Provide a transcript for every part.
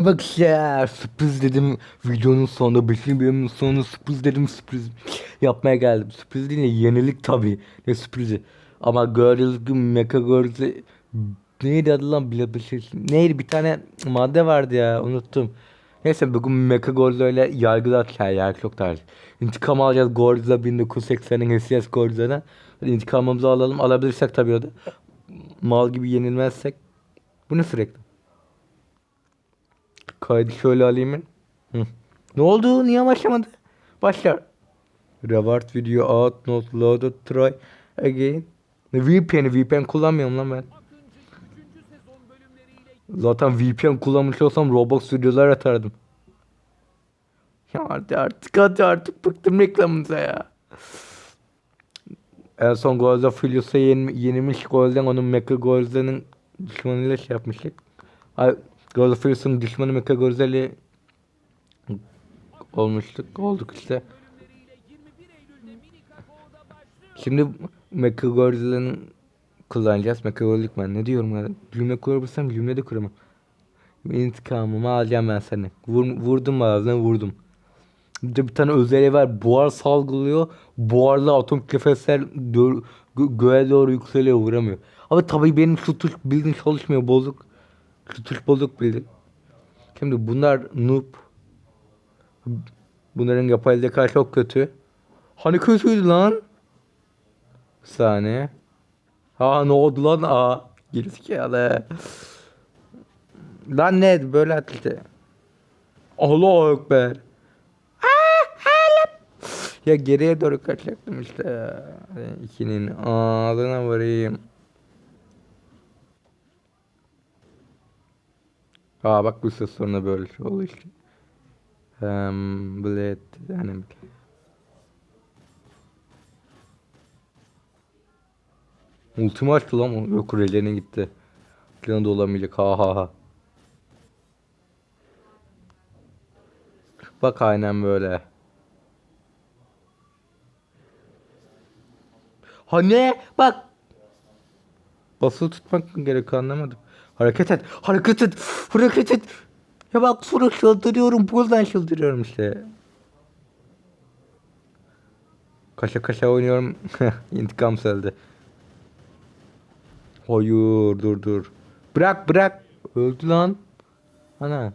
Bak ya sürpriz dedim videonun sonunda 5. bölümün sonunda sürpriz dedim sürpriz yapmaya geldim. Sürpriz değil de yenilik tabii. Ne sürprizi. Ama gördüğünüz gibi Mecha Girls'e neydi adı lan bile bir şey. Neydi bir tane madde vardı ya unuttum. Neyse bugün Mecha Girls'e öyle yargılar şey ya çok tarz. İntikam alacağız Gorilla 1980'in HCS Gorilla'dan. Hadi intikamımızı alalım alabilirsek tabii o da. Mal gibi yenilmezsek. Bu ne sürekli? Kaydı şöyle alayım. Hı. Ne oldu? Niye başlamadı? Başlar. Reward video out not loaded try again. VPN VPN kullanmıyorum lan ben. Zaten VPN kullanmış olsam Roblox videolar atardım. Ya hadi artık hadi artık bıktım reklamınıza ya. En son Golda Filius'a yeni, yenilmiş Golden onun Mecha Golda'nın düşmanıyla şey yapmıştık. Filius'un düşmanı Golda ile olmuştuk. Olduk işte. Şimdi Mecha Golda'nın kullanacağız. Mecha Golda'lık ben ne diyorum ya? Cümle kurabilsem cümle de kuramam. İntikamımı alacağım ben seni. Vur, vurdum ağzına vurdum. Bir de bir tane özelliği var. Buhar salgılıyor. Buharlı atom kefesler gö göğe doğru yükseliyor vuramıyor. Ama tabii benim şu tuş bildiğin çalışmıyor bozuk. Tuş bozuk bildiğin. Şimdi bunlar noob. Bunların yapay zeka çok kötü. Hani kötüydü lan? Bir saniye. Ha ne oldu lan? Aa. Gerizekalı. Lan ne böyle at işte. Allah ekber. Ya geriye doğru kaçacaktım işte. İkinin ağzına varayım. Aa bak bu ses sonra böyle şey oldu işte. Um, Blade yani Ultimi açtı lan o. Yok Relen'e gitti. Planı da olamayacak ha ha ha. Bak aynen böyle. Ha ne? Bak. Basılı tutmak mı gerekiyor anlamadım. Hareket et. Hareket et. Hareket et. Ya bak sonra çıldırıyorum. Buradan çıldırıyorum işte. Kaşa kaşa oynuyorum. İntikam selde. Hayır dur dur. Bırak bırak. Öldü lan. Ana.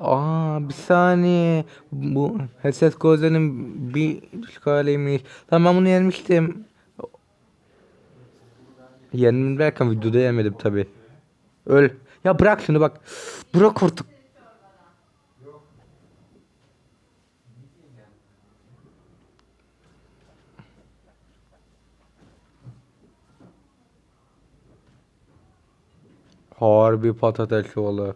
Aa bir saniye. Bu Headset Goze'nin bir düşük haliymiş. Tamam ben bunu yenmiştim. Yendim derken videoda yemedim tabi. Öl. Ya bırak şunu bak. Bırak artık. Harbi patates oğlu.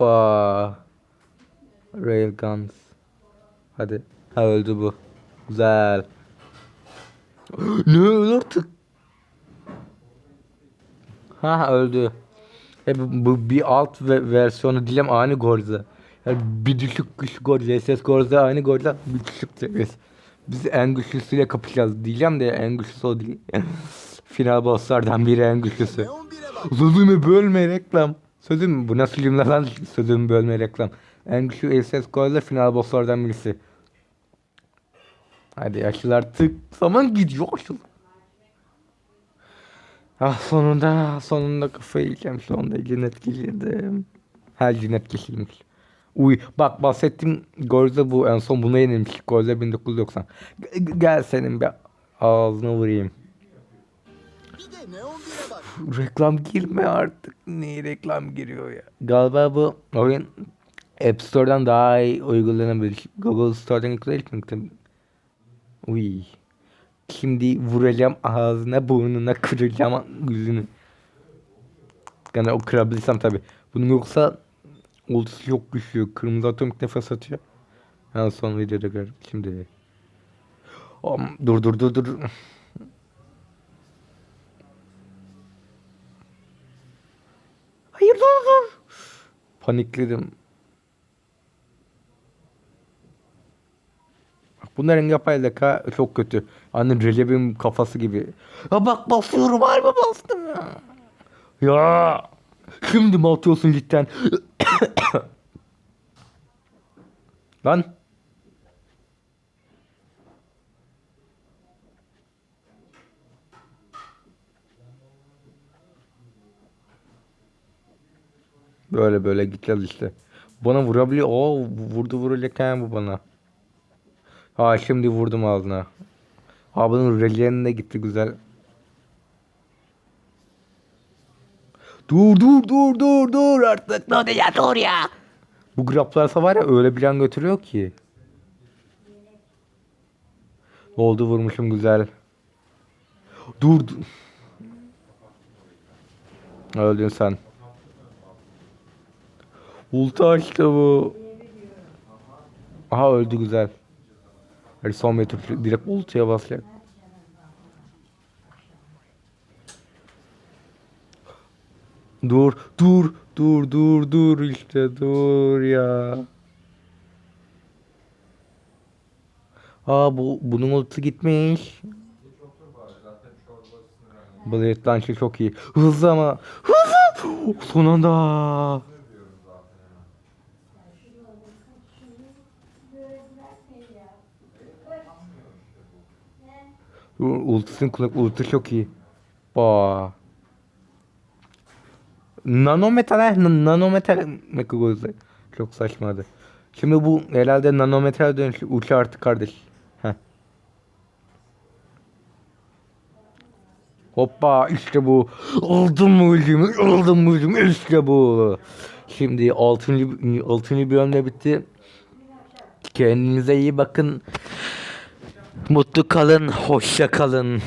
Hoppa. Railguns. Hadi. Ha öldü bu. Güzel. ne öldü artık? Ha öldü. E bu, bu bir alt ve versiyonu dilem aynı Gorza. Yani bir düşük güçlü Gorza, SS Gorza aynı Gorza bir düşük seviyesi. Biz en güçlüsüyle kapışacağız diyeceğim de en güçlüsü o değil. Final bosslardan biri en güçlüsü. Sözümü bölme reklam. Sözüm bu nasıl cümle lan? Sözümü bölme reklam. En güçlü SS Gorza final bosslardan birisi. Hadi yaşlılar tık. Zaman gidiyor yaşlı. Ah sonunda sonunda kafayı yiyeceğim sonunda cinnet geçirdim. Her cinnet geçirmiş. Uy bak bahsettiğim Gorza bu en son buna yenilmiş. Gorza 1990. G- gel senin bir ağzına vurayım. Bir de 1'e bak. Reklam girme artık. Niye reklam giriyor ya? Galiba bu oyun App Store'dan daha iyi uygulanabilir. Google Store'dan yükleyelim. Uy. Şimdi vuracağım ağzına burnuna kıracağım yüzünü. Yani o kırabilirsem tabi. Bunun yoksa ultisi çok güçlü. Kırmızı atomik nefes atıyor. En son videoda gördüm. Şimdi. Om, dur dur dur dur. Hayır dur dur. Panikledim. Bunların yapay zeka çok kötü. Hani Recep'in kafası gibi. Ya bak basıyorum harbi bastım ya. Ya. Şimdi mi atıyorsun cidden? Lan. Böyle böyle gideceğiz işte. Bana vurabiliyor. Oo vurdu vuracak bu bana. Ha şimdi vurdum ağzına. Ha bunun rejeni de gitti güzel. Dur dur dur dur dur artık. Ne olacak dur ya. Bu graplarsa var ya öyle bir an götürüyor ki. Oldu vurmuşum güzel. Dur. Öldün sen. Ulti açtı bu. Aha öldü güzel. Hadi son metre direkt ultiye basacak. Dur, dur, dur, dur, dur işte dur ya. Aa bu bunun ultisi gitmiş. Blade Launcher çok iyi. Hızlı ama. Hızlı. Son anda. Ultisinin kulak ulti çok iyi. Ba. Nanometal? N- Nanometal Mekagoz'da. Çok saçmadı. Şimdi bu herhalde nanometal dönüşü uç artık kardeş. Heh. Hoppa işte bu. Aldım mı ultimi? Aldım mı ultimi? İşte bu. Şimdi 6. 6. bölümde bitti. Kendinize iyi bakın. Mutlu kalın, hoşça kalın.